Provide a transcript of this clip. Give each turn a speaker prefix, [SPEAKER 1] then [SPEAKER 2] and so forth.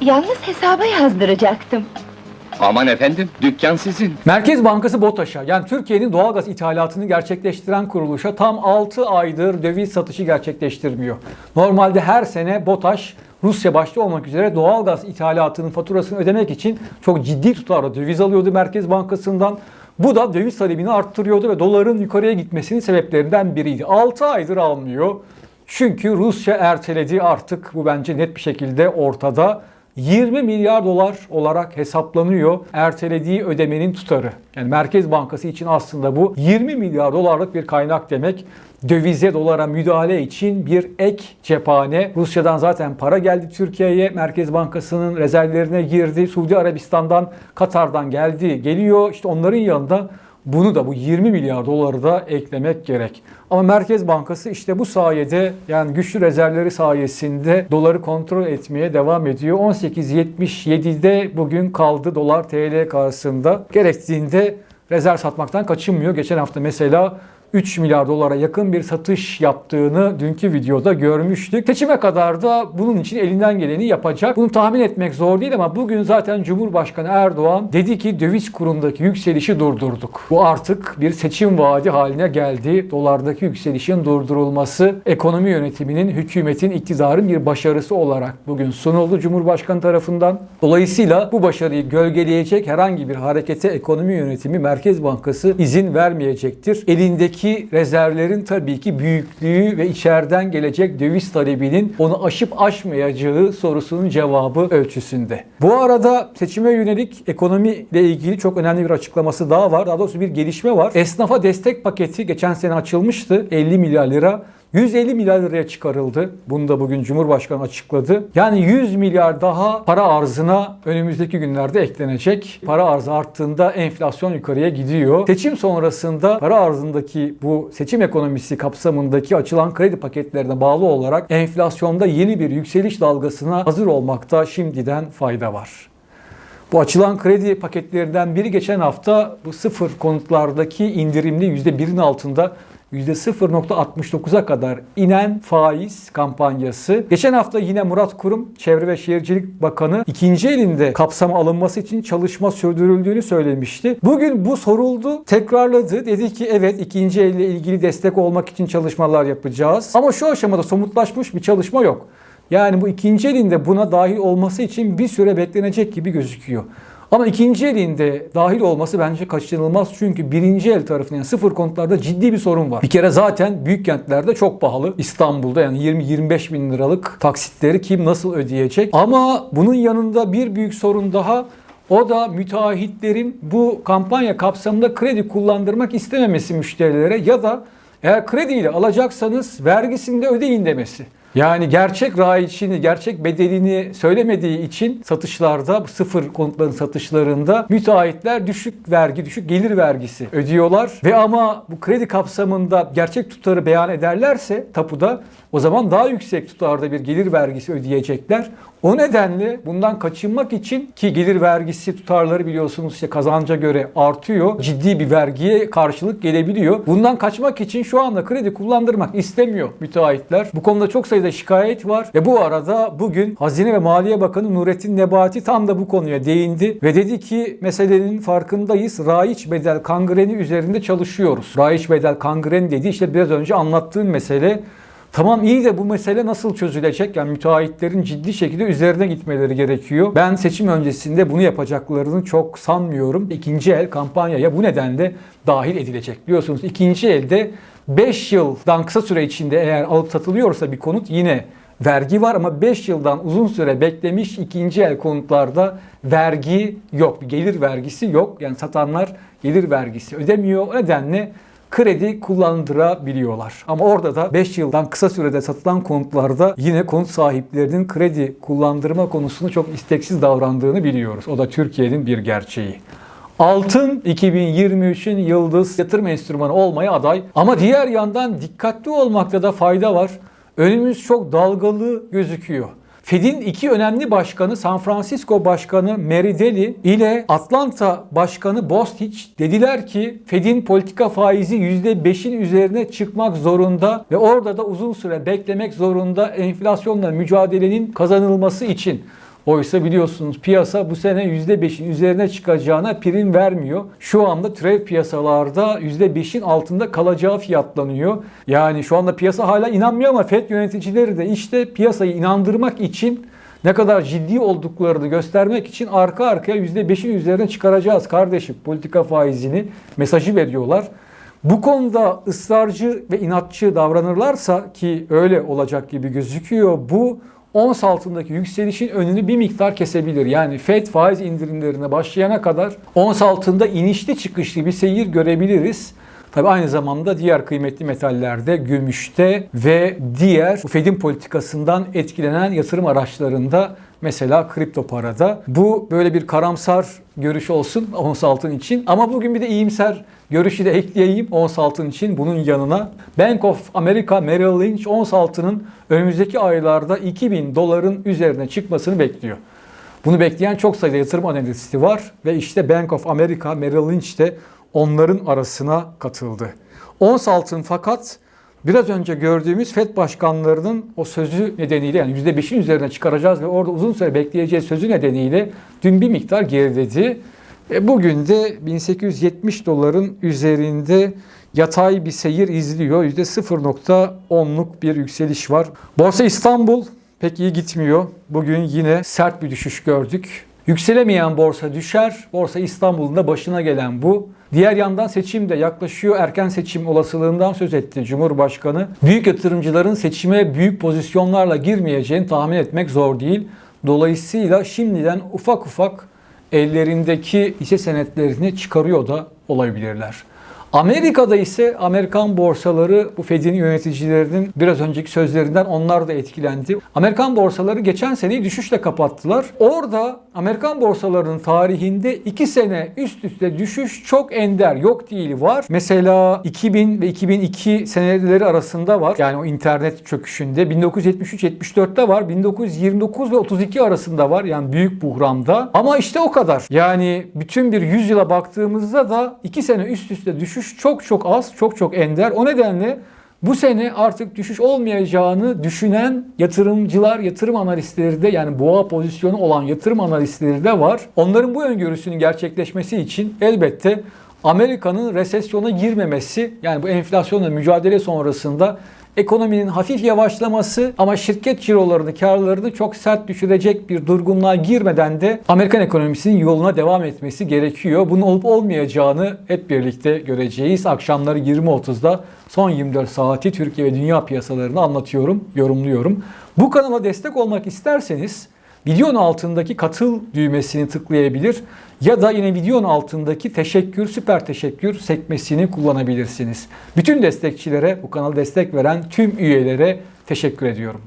[SPEAKER 1] Yalnız hesaba yazdıracaktım.
[SPEAKER 2] Aman efendim, dükkan sizin.
[SPEAKER 3] Merkez Bankası BOTAŞ'a yani Türkiye'nin doğalgaz ithalatını gerçekleştiren kuruluşa tam 6 aydır döviz satışı gerçekleştirmiyor. Normalde her sene BOTAŞ Rusya başta olmak üzere doğalgaz ithalatının faturasını ödemek için çok ciddi tutarda döviz alıyordu Merkez Bankası'ndan. Bu da döviz talebini arttırıyordu ve doların yukarıya gitmesinin sebeplerinden biriydi. 6 aydır almıyor. Çünkü Rusya erteledi artık bu bence net bir şekilde ortada. 20 milyar dolar olarak hesaplanıyor ertelediği ödemenin tutarı. Yani Merkez Bankası için aslında bu 20 milyar dolarlık bir kaynak demek. Dövize dolara müdahale için bir ek cephane. Rusya'dan zaten para geldi Türkiye'ye. Merkez Bankası'nın rezervlerine girdi. Suudi Arabistan'dan, Katar'dan geldi, geliyor. İşte onların yanında bunu da bu 20 milyar doları da eklemek gerek. Ama Merkez Bankası işte bu sayede yani güçlü rezervleri sayesinde doları kontrol etmeye devam ediyor. 18.77'de bugün kaldı dolar TL karşısında. Gerektiğinde rezerv satmaktan kaçınmıyor. Geçen hafta mesela 3 milyar dolara yakın bir satış yaptığını dünkü videoda görmüştük. Seçime kadar da bunun için elinden geleni yapacak. Bunu tahmin etmek zor değil ama bugün zaten Cumhurbaşkanı Erdoğan dedi ki döviz kurundaki yükselişi durdurduk. Bu artık bir seçim vaadi haline geldi. Dolardaki yükselişin durdurulması ekonomi yönetiminin, hükümetin, iktidarın bir başarısı olarak bugün sunuldu Cumhurbaşkanı tarafından. Dolayısıyla bu başarıyı gölgeleyecek herhangi bir harekete ekonomi yönetimi Merkez Bankası izin vermeyecektir. Elindeki rezervlerin tabii ki büyüklüğü ve içeriden gelecek döviz talebinin onu aşıp aşmayacağı sorusunun cevabı ölçüsünde. Bu arada seçime yönelik ekonomi ile ilgili çok önemli bir açıklaması daha var. Daha doğrusu bir gelişme var. Esnafa destek paketi geçen sene açılmıştı. 50 milyar lira. 150 milyar liraya çıkarıldı. Bunu da bugün Cumhurbaşkanı açıkladı. Yani 100 milyar daha para arzına önümüzdeki günlerde eklenecek. Para arzı arttığında enflasyon yukarıya gidiyor. Seçim sonrasında para arzındaki bu seçim ekonomisi kapsamındaki açılan kredi paketlerine bağlı olarak enflasyonda yeni bir yükseliş dalgasına hazır olmakta şimdiden fayda var. Bu açılan kredi paketlerinden biri geçen hafta bu sıfır konutlardaki indirimli %1'in altında %0.69'a kadar inen faiz kampanyası. Geçen hafta yine Murat Kurum, Çevre ve Şehircilik Bakanı ikinci elinde kapsama alınması için çalışma sürdürüldüğünü söylemişti. Bugün bu soruldu, tekrarladı. Dedi ki evet ikinci elle ilgili destek olmak için çalışmalar yapacağız. Ama şu aşamada somutlaşmış bir çalışma yok. Yani bu ikinci elinde buna dahil olması için bir süre beklenecek gibi gözüküyor. Ama ikinci elinde dahil olması bence kaçınılmaz. Çünkü birinci el tarafından yani sıfır konutlarda ciddi bir sorun var. Bir kere zaten büyük kentlerde çok pahalı. İstanbul'da yani 20-25 bin liralık taksitleri kim nasıl ödeyecek? Ama bunun yanında bir büyük sorun daha o da müteahhitlerin bu kampanya kapsamında kredi kullandırmak istememesi müşterilere ya da eğer krediyle alacaksanız vergisini de ödeyin demesi. Yani gerçek raiçini, gerçek bedelini söylemediği için satışlarda, bu sıfır konutların satışlarında müteahhitler düşük vergi, düşük gelir vergisi ödüyorlar. Ve ama bu kredi kapsamında gerçek tutarı beyan ederlerse tapuda o zaman daha yüksek tutarda bir gelir vergisi ödeyecekler. O nedenle bundan kaçınmak için ki gelir vergisi tutarları biliyorsunuz işte kazanca göre artıyor. Ciddi bir vergiye karşılık gelebiliyor. Bundan kaçmak için şu anda kredi kullandırmak istemiyor müteahhitler. Bu konuda çok sayıda şikayet var ve bu arada bugün Hazine ve Maliye Bakanı Nurettin Nebati tam da bu konuya değindi ve dedi ki meselenin farkındayız. Raiç bedel kangreni üzerinde çalışıyoruz. Raiç bedel kangren dedi işte biraz önce anlattığım mesele Tamam iyi de bu mesele nasıl çözülecek? Yani müteahhitlerin ciddi şekilde üzerine gitmeleri gerekiyor. Ben seçim öncesinde bunu yapacaklarını çok sanmıyorum. İkinci el kampanyaya bu nedenle dahil edilecek. Biliyorsunuz ikinci elde 5 yıldan kısa süre içinde eğer alıp satılıyorsa bir konut yine vergi var ama 5 yıldan uzun süre beklemiş ikinci el konutlarda vergi yok. Bir gelir vergisi yok. Yani satanlar gelir vergisi ödemiyor. O nedenle kredi kullandırabiliyorlar. Ama orada da 5 yıldan kısa sürede satılan konutlarda yine konut sahiplerinin kredi kullandırma konusunu çok isteksiz davrandığını biliyoruz. O da Türkiye'nin bir gerçeği. Altın 2023'ün yıldız yatırım enstrümanı olmaya aday. Ama diğer yandan dikkatli olmakta da fayda var. Önümüz çok dalgalı gözüküyor. Fed'in iki önemli başkanı San Francisco Başkanı Mary Daly ile Atlanta Başkanı Bostich dediler ki Fed'in politika faizi %5'in üzerine çıkmak zorunda ve orada da uzun süre beklemek zorunda enflasyonla mücadelenin kazanılması için. Oysa biliyorsunuz piyasa bu sene %5'in üzerine çıkacağına prim vermiyor. Şu anda türev piyasalarda %5'in altında kalacağı fiyatlanıyor. Yani şu anda piyasa hala inanmıyor ama FED yöneticileri de işte piyasayı inandırmak için ne kadar ciddi olduklarını göstermek için arka arkaya %5'in üzerine çıkaracağız kardeşim politika faizini mesajı veriyorlar. Bu konuda ısrarcı ve inatçı davranırlarsa ki öyle olacak gibi gözüküyor bu ons altındaki yükselişin önünü bir miktar kesebilir. Yani FED faiz indirimlerine başlayana kadar ons altında inişli çıkışlı bir seyir görebiliriz. Tabi aynı zamanda diğer kıymetli metallerde, gümüşte ve diğer Fed'in politikasından etkilenen yatırım araçlarında mesela kripto parada. Bu böyle bir karamsar görüş olsun ons altın için. Ama bugün bir de iyimser görüşü de ekleyeyim ons altın için bunun yanına. Bank of America Merrill Lynch ons altının önümüzdeki aylarda 2000 doların üzerine çıkmasını bekliyor. Bunu bekleyen çok sayıda yatırım analisti var ve işte Bank of America Merrill Lynch de onların arasına katıldı. Ons altın fakat biraz önce gördüğümüz FED başkanlarının o sözü nedeniyle yani %5'in üzerine çıkaracağız ve orada uzun süre bekleyeceğiz sözü nedeniyle dün bir miktar geriledi. E bugün de 1870 doların üzerinde yatay bir seyir izliyor. %0.10'luk bir yükseliş var. Borsa İstanbul pek iyi gitmiyor. Bugün yine sert bir düşüş gördük. Yükselemeyen borsa düşer. Borsa İstanbul'un da başına gelen bu. Diğer yandan seçim de yaklaşıyor. Erken seçim olasılığından söz etti Cumhurbaşkanı. Büyük yatırımcıların seçime büyük pozisyonlarla girmeyeceğini tahmin etmek zor değil. Dolayısıyla şimdiden ufak ufak ellerindeki hisse senetlerini çıkarıyor da olabilirler. Amerika'da ise Amerikan borsaları bu Fed'in yöneticilerinin biraz önceki sözlerinden onlar da etkilendi. Amerikan borsaları geçen seneyi düşüşle kapattılar. Orada Amerikan borsalarının tarihinde 2 sene üst üste düşüş çok ender. Yok değil var. Mesela 2000 ve 2002 seneleri arasında var. Yani o internet çöküşünde 1973-74'te var. 1929 ve 32 arasında var. Yani büyük buhranda. Ama işte o kadar. Yani bütün bir yüzyıla baktığımızda da 2 sene üst üste düşüş çok çok az, çok çok ender. O nedenle bu sene artık düşüş olmayacağını düşünen yatırımcılar, yatırım analistleri de yani boğa pozisyonu olan yatırım analistleri de var. Onların bu öngörüsünün gerçekleşmesi için elbette Amerika'nın resesyona girmemesi yani bu enflasyonla mücadele sonrasında ekonominin hafif yavaşlaması ama şirket cirolarını, karlarını çok sert düşürecek bir durgunluğa girmeden de Amerikan ekonomisinin yoluna devam etmesi gerekiyor. Bunun olup olmayacağını hep birlikte göreceğiz. Akşamları 20.30'da son 24 saati Türkiye ve dünya piyasalarını anlatıyorum, yorumluyorum. Bu kanala destek olmak isterseniz videonun altındaki katıl düğmesini tıklayabilir ya da yine videonun altındaki teşekkür, süper teşekkür sekmesini kullanabilirsiniz. Bütün destekçilere, bu kanala destek veren tüm üyelere teşekkür ediyorum.